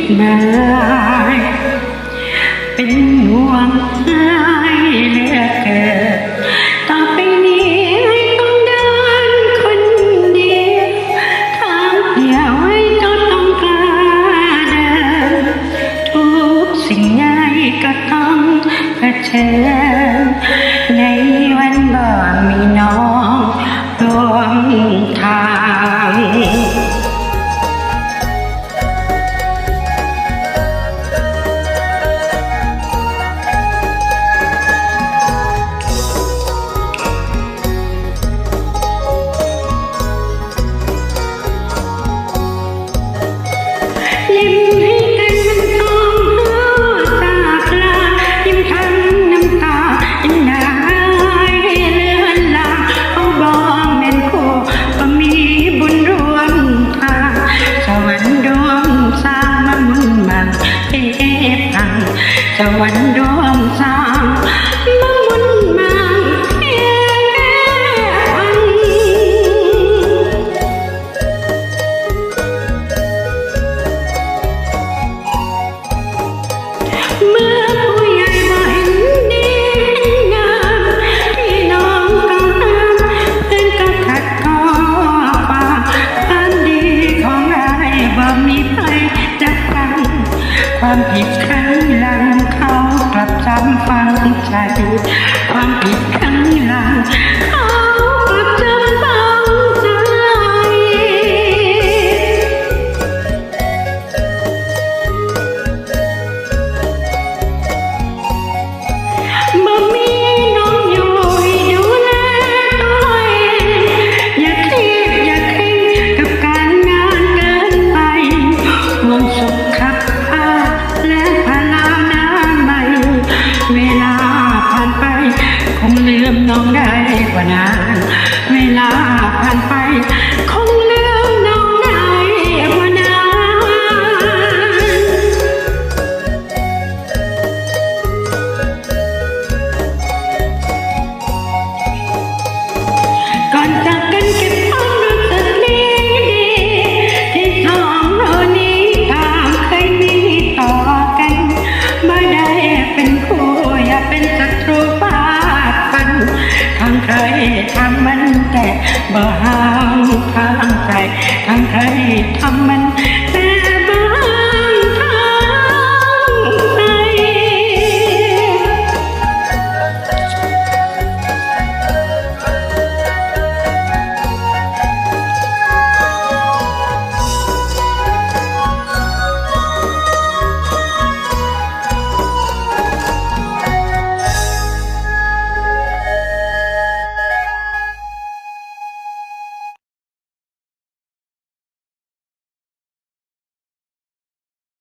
ดหมายเป็นห่วงเธอ สวรรค์ดอมสร้างมามุนมาเออันเมื่อผู้ใหญ่บ่เห็นดีงามพี่น้องก็ตามเพื่อนก็ขัดข้อปากอันดีของอารบ่มีใครจะฟังความผิดใคร หลังเขากลับจำฟังใจ ความผิดครั้งหลัง ลืมน้องได้กว่านานเวลาผ่านไป behind.